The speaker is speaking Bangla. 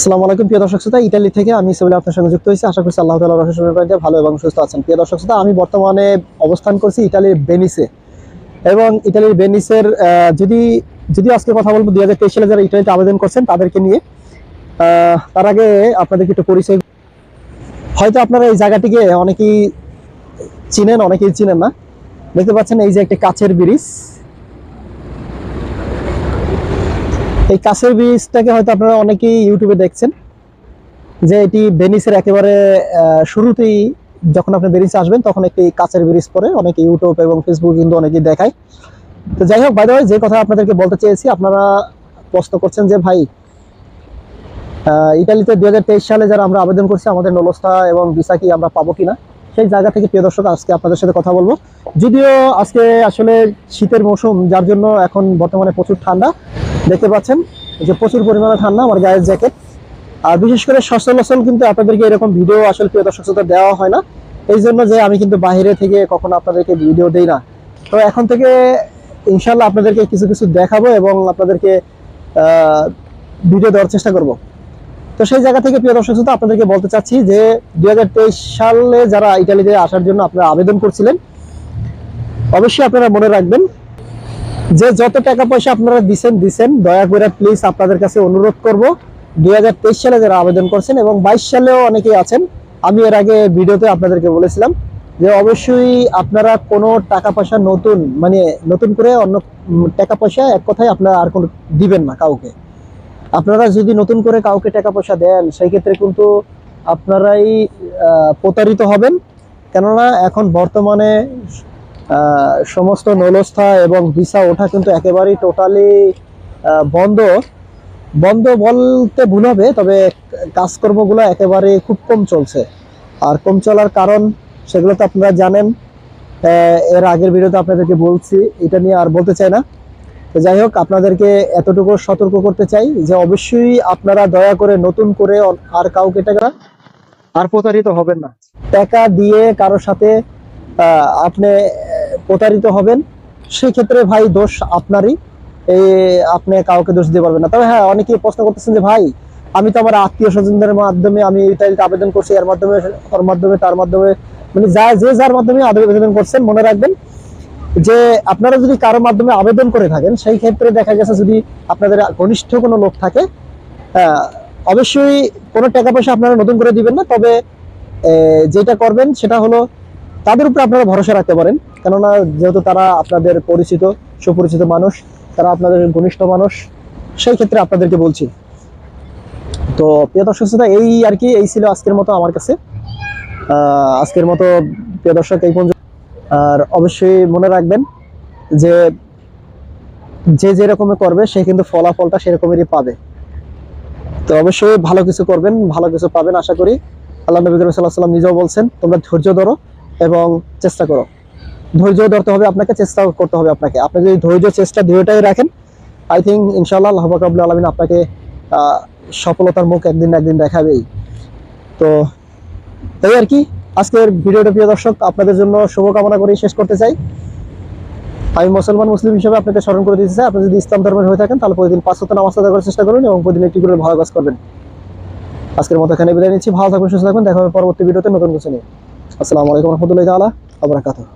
আসসালামু আলাইকুম, প্রিয় দর্শক শ্রোতা। ইতালি থেকে আমি সেগুলো আপনার সঙ্গে যুক্ত হয়েছি। আশা করছি আল্লাহ তালা রসের ভালো এবং সুস্থ আছেন। প্রিয় দর্শক শ্রোতা, আমি বর্তমানে অবস্থান করছি ইতালির বেনিসে। এবং ইতালির বেনিসের যদি যদি আজকে কথা বলব, দুই হাজার তেইশ সালে যারা ইটালিতে আবেদন করছেন, তাদেরকে নিয়ে তার আগে আপনাদেরকে একটু পরিচয় হয়তো আপনারা এই জায়গাটিকে অনেকেই চিনেন অনেকেই চিনেন না। দেখতে পাচ্ছেন এই যে একটি কাছের ব্রিজ। এই কাছের ব্রিজটাকে হয়তো আপনারা অনেকেই ইউটিউবে দেখছেন, যে এটি ভেনিসের একেবারে শুরুতেই যখন আপনি ভেনিসে আসবেন তখন একটি কাছের ব্রিজ পরে অনেকে ইউটিউব এবং ফেসবুক কিন্তু অনেকেই দেখায়। তো যাই হোক বাইরে যে কথা আপনাদেরকে বলতে চেয়েছি, আপনারা প্রশ্ন করছেন যে ভাই ইটালিতে তেইশ সালে যারা আমরা আবেদন করছি, আমাদের নলস্থা এবং ভিসা কি আমরা পাবো কিনা? সেই জায়গা থেকে, প্রিয় দর্শক, আজকে আপনাদের সাথে কথা বলব। যদিও আজকে আসলে শীতের মৌসুম, যার জন্য এখন বর্তমানে প্রচুর ঠান্ডা। দেখতে পাচ্ছেন যে প্রচুর পরিমাণে ঠান্ডা আমার গায়ের জ্যাকেট। আর বিশেষ করে সচলাচল কিন্তু আপনাদেরকে এরকম ভিডিও আসলে, প্রিয় দর্শক শ্রোতা, দেওয়া হয় না। এই জন্য যে আমি কিন্তু বাইরে থেকে কখনো আপনাদেরকে ভিডিও দেই না। তো এখন থেকে ইনশাল্লাহ আপনাদেরকে কিছু কিছু দেখাবো এবং আপনাদেরকে ভিডিও দেওয়ার চেষ্টা করব। তো সেই জায়গা থেকে প্রিয় দর্শক শ্রোতা, আপনাদেরকে বলতে চাচ্ছি যে দুই হাজার তেইশ সালে যারা ইটালিতে আসার জন্য আপনারা আবেদন করছিলেন, অবশ্যই আপনারা মনে রাখবেন যে যত টাকা পয়সা আপনারা দিছেন দিছেন, দয়া করে প্লিজ আপনাদের কাছে অনুরোধ করব। দুই সালে যারা আবেদন করছেন এবং বাইশ সালেও অনেকেই আছেন, আমি এর আগে ভিডিওতে আপনাদেরকে বলেছিলাম যে অবশ্যই আপনারা কোনো টাকা পয়সা নতুন মানে নতুন করে অন্য টাকা পয়সা এক কথায় আপনারা আর কোনো দিবেন না কাউকে। আপনারা যদি নতুন করে কাউকে টাকা পয়সা দেন, সেই ক্ষেত্রে কিন্তু আপনারাই প্রতারিত হবেন। কেননা এখন বর্তমানে সমস্ত নলস্থা এবং ভিসা ওঠা কিন্তু একেবারেই টোটালি বন্ধ। বন্ধ বলতে ভুল হবে, তবে কাজকর্মগুলো একেবারে খুব কম চলছে। আর কম চলার কারণ, সেগুলো তো আপনারা জানেন। এর আগের ভিডিওতে আপনাদেরকে বলছি, এটা নিয়ে আর বলতে চাই না। তো যাই হোক আপনাদেরকে এতটুকু সতর্ক করতে চাই যে অবশ্যই আপনারা দয়া করে নতুন করে আর কাউকে টাকা আর প্রতারিত হবেন না। টাকা দিয়ে কারোর সাথে আপনি প্রতারিত হবেন সেক্ষেত্রে ভাই দোষ আপনারই। এই আপনি কাউকে দোষ দিতে পারবেন না। তবে হ্যাঁ অনেকেই প্রশ্ন করতেছেন যে ভাই আমি তো আমার আত্মীয় স্বজনদের মাধ্যমে আমি ইতালিতে আবেদন করছি এর মাধ্যমে ওর মাধ্যমে তার মাধ্যমে। মানে যা যে যার মাধ্যমে আবেদন করছেন মনে রাখবেন যে আপনারা যদি কারও মাধ্যমে আবেদন করে থাকেন সেই ক্ষেত্রে দেখা গেছে যদি আপনাদের ঘনিষ্ঠ কোনো লোক থাকে অবশ্যই কোনো টাকা পয়সা আপনারা নতুন করে দিবেন না তবে যেটা করবেন সেটা হলো তাদের উপরে আপনারা ভরসা রাখতে পারেন। কেননা যেহেতু তারা আপনাদের পরিচিত সুপরিচিত মানুষ তারা আপনাদের ঘনিষ্ঠ মানুষ সেই ক্ষেত্রে আপনাদেরকে বলছি। তো প্রিয় দর্শক শ্রোতা, এই আর কি এই ছিল আজকের মতো আমার কাছে। আজকের মতো প্রিয় দর্শক এই পর্যন্ত। আর অবশ্যই মনে রাখবেন যে যে যেরকমে করবে, সে কিন্তু ফলাফলটা সেরকমেরই পাবে। তো অবশ্যই ভালো কিছু করবেন, ভালো কিছু পাবেন আশা করি। আল্লাহ নবী করিম সাল্লাহ সাল্লাম নিজেও বলছেন, তোমরা ধৈর্য ধরো এবং চেষ্টা করো। ধৈর্য ধরতে হবে আপনাকে চেষ্টা করতে হবে আপনাকে। আপনি যদি ধৈর্য, চেষ্টা দুইটাই রাখেন আই থিঙ্ক ইনশাল্লাহ আল্লাহ বাকরবুল আলমিন আপনাকে সফলতার মুখ একদিন একদিন দেখাবেই। তো এই আর কি? আজকের ভিডিওটা প্রিয় দর্শক, আপনাদের জন্য শুভকামনা করে শেষ করতে চাই। আমি মুসলমান, মুসলিম হিসেবে আপনাকে স্মরণ করে দিতে চাই আপনি যদি ইসলাম ধর্মের হয়ে থাকেন, তাহলে প্রতিদিন পাঁচ সপ্তাহ নামাজ করার চেষ্টা করুন এবং প্রতিদিন একটি করে ভালো কাজ করবেন। আজকের মতো এখানে বিদায় নিচ্ছি, ভালো থাকবেন সুস্থ থাকবেন দেখা হবে পরবর্তী ভিডিওতে নতুন কিছু নিয়ে। আসসালামু আলাইকুম রহমতুল্লাহ তাআলা আবরাকাতুহ